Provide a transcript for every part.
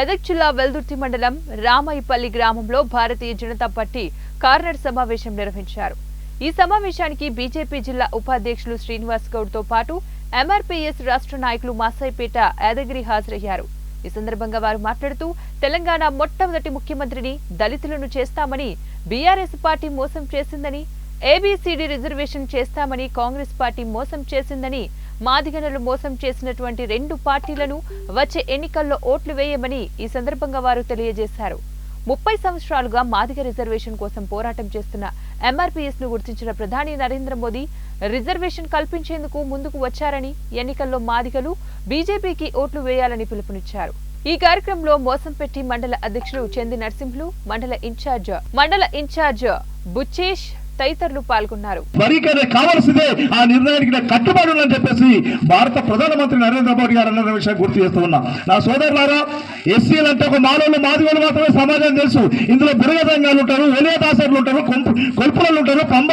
మెదక్ జిల్లా వెల్దుర్తి మండలం రామాయిపల్లి గ్రామంలో భారతీయ జనతా పార్టీ కార్నర్ సమావేశం నిర్వహించారు. ఈ సమావేశానికి బీజేపీ జిల్లా ఉపాధ్యక్షులు శ్రీనివాస్ గౌడ్తో పాటు ఎంఆర్పీఎస్ రాష్ట్ర నాయకులు మాసాయిపేట యాదగిరి హాజరయ్యారు. ఈ సందర్భంగా వారు మాట్లాడుతూ తెలంగాణ మొట్టమొదటి ముఖ్యమంత్రిని దళితులను చేస్తామని బీఆర్ఎస్ పార్టీ మోసం చేసిందని ఏబీసీడీ రిజర్వేషన్ చేస్తామని కాంగ్రెస్ పార్టీ మోసం చేసిందని మాదిగనులు మోసం చేసినటువంటి రెండు పార్టీలను వచ్చే ఎన్నికల్లో ఓట్లు వేయమని ఈ సందర్భంగా వారు తెలియజేశారు. ముప్పై సంవత్సరాలుగా మాదిగ రిజర్వేషన్ కోసం పోరాటం చేస్తున్న ఎంఆర్పీఎస్ను గుర్తించిన ప్రధాని నరేంద్ర మోదీ రిజర్వేషన్ కల్పించేందుకు ముందుకు వచ్చారని ఎన్నికల్లో మాదిగలు బీజేపీకి ఓట్లు వేయాలని పిలుపునిచ్చారు. ఈ కార్యక్రమంలో మోసంపెట్టి మండల అధ్యక్షులు చెంది నరసింహులు మండల ఇన్ఛార్జ్ మండల ఇన్ఛార్జ్ బుచ్చేష్ తదితరులు పాల్గొన్నారు. కావాల్సిందే. ఆ నిర్ణయానికి కట్టుబడి ఉందని చెప్పేసి భారత ప్రధానమంత్రి నరేంద్ర మోడీ గారు అన్న విషయం గుర్తు చేస్తూ ఉన్నా. నా సోదరులారా ఎస్సీలు అంటే ఒక మానవులు మాదిగలు మాత్రమే సమాజం తెలుసు. ఇందులో బురగదంగాలు ఉంటారు ఒలియదాసర్లు ఉంటారు కొంపు ఉంటారు పంబ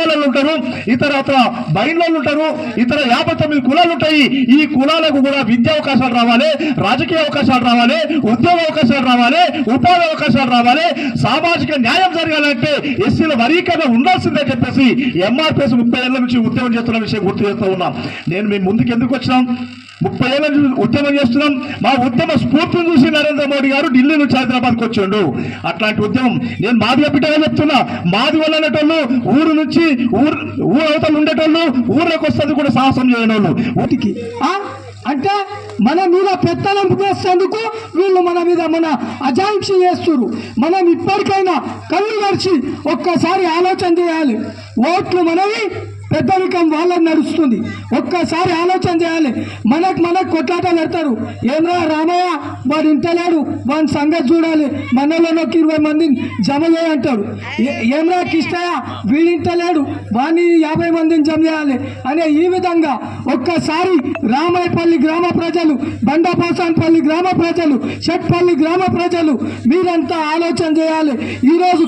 ఉంటారు. ఇతర ఇతర బైన్లలో ఉంటారు. ఇతర యాభై తొమ్మిది కులాలు ఉంటాయి. ఈ కులాలకు కూడా విద్యా అవకాశాలు రావాలి రాజకీయ అవకాశాలు రావాలి ఉద్యోగ అవకాశాలు రావాలి ఉపాధి అవకాశాలు రావాలి. సామాజిక న్యాయం జరగాలంటే ఎస్సీల వరీకరణ ఉండాల్సిందే చెప్పేసి ఎంఆర్పిఎస్ ముప్పై ఏళ్ళ నుంచి ఉద్యమం చేస్తున్న విషయం గుర్తు చేస్తూ ఉన్నాం. నేను మీ ముందుకు ఎందుకు వచ్చినాం? ముప్పై ఏళ్ళ నుంచి ఉద్యమం చేస్తున్నాం. మా ఉద్యమ స్ఫూర్తిని చూసి నరేంద్ర మోడీ గారు ఢిల్లీ నుంచి హైదరాబాద్కి వచ్చిండు. అట్లాంటి ఉద్యమం నేను మాది బిడ్డగా చెప్తున్నా. మాది వల్లనేటోళ్ళు ఊరు నుంచి ఊరు ఊరు అవతలు ఉండేటోళ్ళు ఊర్లోకి వస్తుంది కూడా సాహసం చేయని వాళ్ళు వాటికి అంటే మన మీద పెత్తనం చేసేందుకు వీళ్ళు మన మీద మన అజాంక్ష చేస్తున్నారు మనం ఇప్పటికైనా కళ్ళు గడిచి ఒక్కసారి ఆలోచన చేయాలి. ఓట్లు మనవి పెద్దరికం వాళ్ళని నడుస్తుంది. ఒక్కసారి ఆలోచన చేయాలి. మనకు మనకు కొట్లాట పెడతారు. ఏమరా రామయ్య వాడు ఇంటలేడు వాని సంగతి చూడాలి. మనలో ఒక ఇరవై మందిని జమ చేయంటాడు ఏమరా కృష్ణయ్య వీడింటలేడు వాని యాభై మందిని జమ చేయాలి అనే ఈ విధంగా ఒక్కసారి రామాయపల్లి గ్రామ ప్రజలు బండపోసాన్పల్లి గ్రామ ప్రజలు షట్పల్లి గ్రామ ప్రజలు మీరంతా ఆలోచన చేయాలి. ఈరోజు